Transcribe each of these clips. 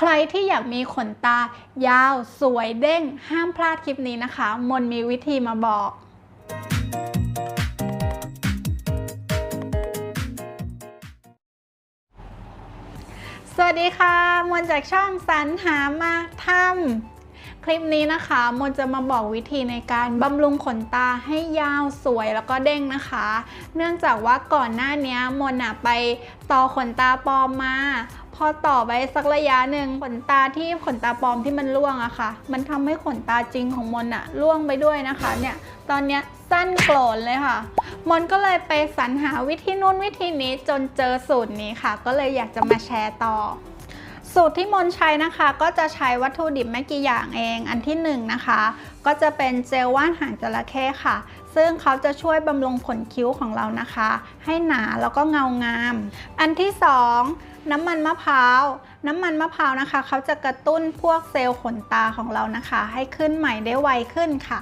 ใครที่อยากมีขนตายาวสวยเด้ง ห้ามพลาดคลิปนี้นะคะ มนมีวิธีมาบอก สวัสดีค่ะ มนจากช่องสรรหามาทำคลิปนี้นะคะมนจะมาบอกวิธีในการบำรุงขนตาให้ยาวสวยแล้วก็เด้งนะคะ เนื่องจากว่าก่อนหน้านี้มนอะไปต่อขนตาปลอมมา พอต่อไปสักระยะหนึ่งขนตาที่ขนตาปลอมที่มันร่วงอะค่ะ มันทำให้ขนตาจริงของมนอะร่วงไปด้วยนะคะ เนี่ย ตอนเนี้ยสั้นโกรนเลยค่ะมนก็เลยไปสรรหาวิธีนู้นวิธีนี้จนเจอสูตรนี้ค่ะ ก็เลยอยากจะมาแชร์ต่อ สูตรที่มนใช้นะคะ ก็จะใช้วัตถุดิบไม่กี่อย่างเอง อันที่1นงนะคะ ก็จะเป็นเจลว่านหางจระเข้ค่ะซึ่งเขาจะช่วยบำรุงขนคิ้วของเรานะคะ ให้หนาแล้วก็เงางาม อันที่ 2 น้ำมันมะพร้าว น้ำมันมะพร้าวนะคะ เขาจะกระตุ้นพวกเซลล์ขนตาของเรานะคะ ให้ขึ้นใหม่ได้ไวขึ้นค่ะ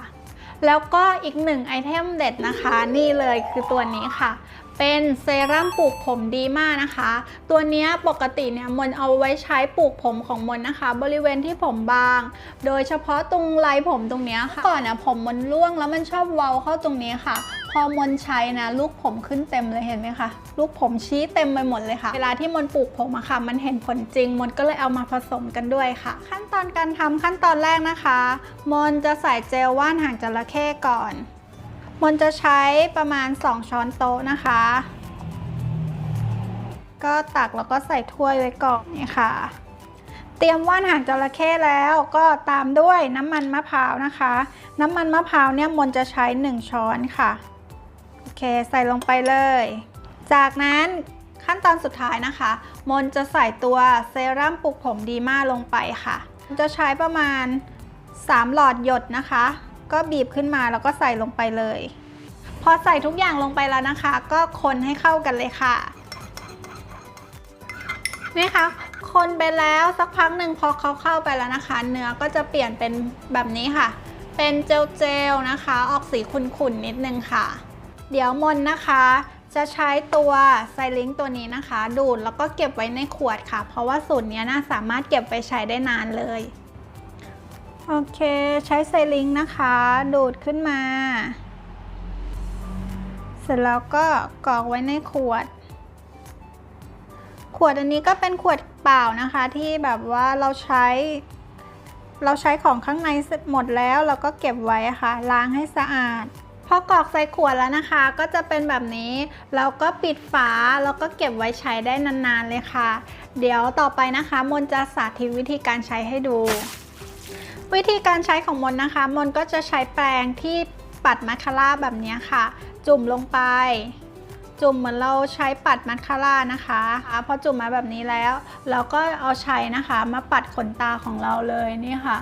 แล้วก็อีกหนึ่งไอเทมเด็ดนะคะ นี่เลยคือตัวนี้ค่ะ เป็นเซรั่มปลูกผมดีมากนะคะ ตัวนี้ปกติเนี่ยมนเอาไว้ใช้ปลูกผมของมนนะคะ บริเวณที่ผมบาง โดยเฉพาะตรงไหล่ผมตรงนี้ค่ะก่อนนะผมมนร่วงแล้วมันชอบเว้าเข้าตรงนี้ค่ะ พอมนใช้นะลูกผมขึ้นเต็มเลยเห็นไหมคะลูกผมชี้เต็มไปหมดเลยค่ะ เวลาที่มนปลูกผมอะค่ะ มันเห็นผลจริงมนก็เลยเอามาผสมกันด้วยค่ะ ขั้นตอนการทำขั้นตอนแรกนะคะ มนจะใส่เจลว่านหางจระเข้ก่อน มนจะใช้ประมาณ 2 ช้อนโต๊ะนะคะ ก็ตักแล้วก็ใส่ถ้วยไว้ก่อนนี่ค่ะ เตรียมว่านหางจระเข้แล้วก็ตามด้วยน้ำมันมะพร้าวนะคะ น้ำมันมะพร้าวเนี่ยมนจะใช้ 1 ช้อนค่ะ โอเคใส่ลงไปเลย จากนั้นขั้นตอนสุดท้ายนะคะ มนจะใส่ตัวเซรั่มปลุกผมดีมาลงไปค่ะ จะใช้ประมาณ 3 หลอดหยดนะคะ ก็บีบขึ้นมาแล้วก็ใส่ลงไปเลย พอใส่ทุกอย่างลงไปแล้วนะคะ ก็คนให้เข้ากันเลยค่ะนี่ค่ะคนไปแล้วสักพักหนึ่งพอเขาเข้าไปแล้วนะคะ เนื้อก็จะเปลี่ยนเป็นแบบนี้ค่ะ เป็นเจลเจลๆนะคะ ออกสีขุ่นๆนิดนึงค่ะ เดี๋ยวมนนะคะ จะใช้ตัวไซลิงตัวนี้นะคะ ดูดแล้วก็เก็บไว้ในขวดค่ะ เพราะว่าสูตรนี้นะสามารถเก็บไปใช้ได้นานเลย โอเค ใช้ไซลิงนะคะ ดูดขึ้นมา เสร็จแล้วก็กรอกไว้ในขวด ขวดอันนี้ก็เป็นขวดเปล่านะคะ ที่แบบว่าเราใช้ เราใช้ของข้างในหมดแล้วเราก็เก็บไว้ค่ะ ล้างให้สะอาดพอกรอกใส่ขวดแล้วนะคะ ก็จะเป็นแบบนี้ เราก็ปิดฝาแล้วก็เก็บไว้ใช้ได้นานๆเลยค่ะ เดี๋ยวต่อไปนะคะมนจะสาธิตวิธีการใช้ให้ดู วิธีการใช้ของมนนะคะ มนก็จะใช้แปรงที่ปัดมาคาร่าแบบนี้ค่ะ จุ่มลงไป จุ่มเหมือนเราใช้ปัดมัสคาร่านะคะพอจุ่มมาแบบนี้แล้ว เราก็เอาใช้นะคะมาปัดขนตาของเราเลยนี่ค่ะ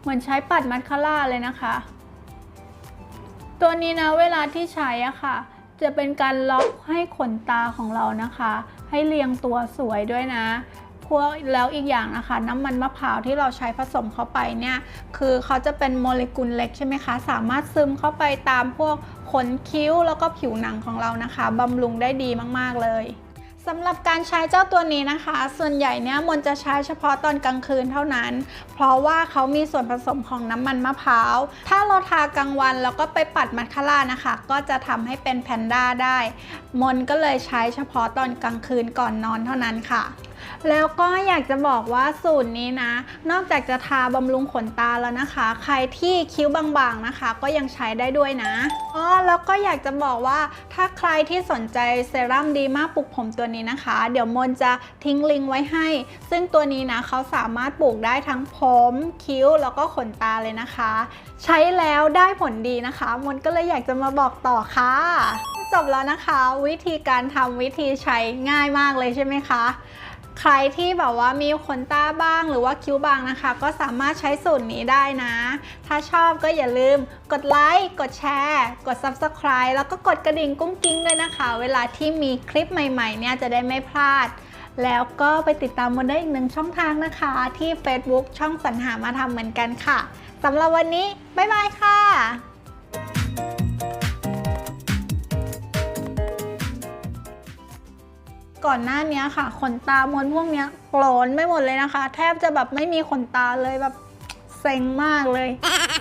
เหมือนใช้ปัดมัสคาร่าเลยนะคะ ตัวนี้นะเวลาที่ใช้อะค่ะ จะเป็นการล็อกให้ขนตาของเรานะคะ ให้เรียงตัวสวยด้วยนะ พวกแล้วอีกอย่างนะคะ น้ำมันมะพร้าวที่เราใช้ผสมเข้าไปเนี่ยคือเขาจะเป็นโมเลกุลเล็กใช่ไหมคะ สามารถซึมเข้าไปตามพวกขนคิ้วแล้วก็ผิวหนังของเรานะคะบำรุงได้ดีมากๆเลยสำหรับการใช้เจ้าตัวนี้นะคะ ส่วนใหญ่เนี่ยมนจะใช้เฉพาะตอนกลางคืนเท่านั้น เพราะว่าเขามีส่วนผสมของน้ำมันมะพร้าว ถ้าเราทากลางวันแล้วก็ไปปัดมัสคาร่านะคะ ก็จะทำให้เป็นแพนด้าได้ มนก็เลยใช้เฉพาะตอนกลางคืนก่อนนอนเท่านั้นค่ะ แล้วก็อยากจะบอกว่าสูตรนี้นะ นอกจากจะทาบำรุงขนตาแล้วนะคะ ใครที่คิ้วบางๆนะคะ ก็ยังใช้ได้ด้วยนะอ๋อแล้วก็อยากจะบอกว่าถ้าใครที่สนใจเซรั่มดีมากปลุกผมตัวนี้นะคะ เดี๋ยวมนจะทิ้งลิงก์ไว้ให้ ซึ่งตัวนี้นะเขาสามารถปลูกได้ทั้งผม คิ้วแล้วก็ขนตาเลยนะคะ ใช้แล้วได้ผลดีนะคะ มนก็เลยอยากจะมาบอกต่อค่ะจบแล้วนะคะ วิธีการทำวิธีใช้ง่ายมากเลยใช่ไหมคะ ใครที่แบบว่ามีขนตาบ้างหรือว่าคิ้วบางนะคะ ก็สามารถใช้สูตรนี้ได้นะ ถ้าชอบก็อย่าลืมกดไลค์ กดแชร์ กด Subscribe แล้วก็กดกระดิ่งกุ้งกิ้งด้วยนะคะ เวลาที่มีคลิปใหม่ๆเนี่ยจะได้ไม่พลาด แล้วก็ไปติดตามมนได้อีกหนึ่งช่องทางนะคะ ที่ Facebook ช่องสรรหามาทำเหมือนกันค่ะสำหรับวันนี้ บ๊ายบายค่ะ ก่อนหน้านี้ค่ะ ขนตามวนพวกเนี้ยโกรนไม่หมดเลยนะคะ แทบจะแบบไม่มีขนตาเลยแบบเซ็งมากเลย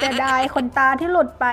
จะได้ขนตาที่หลุดไป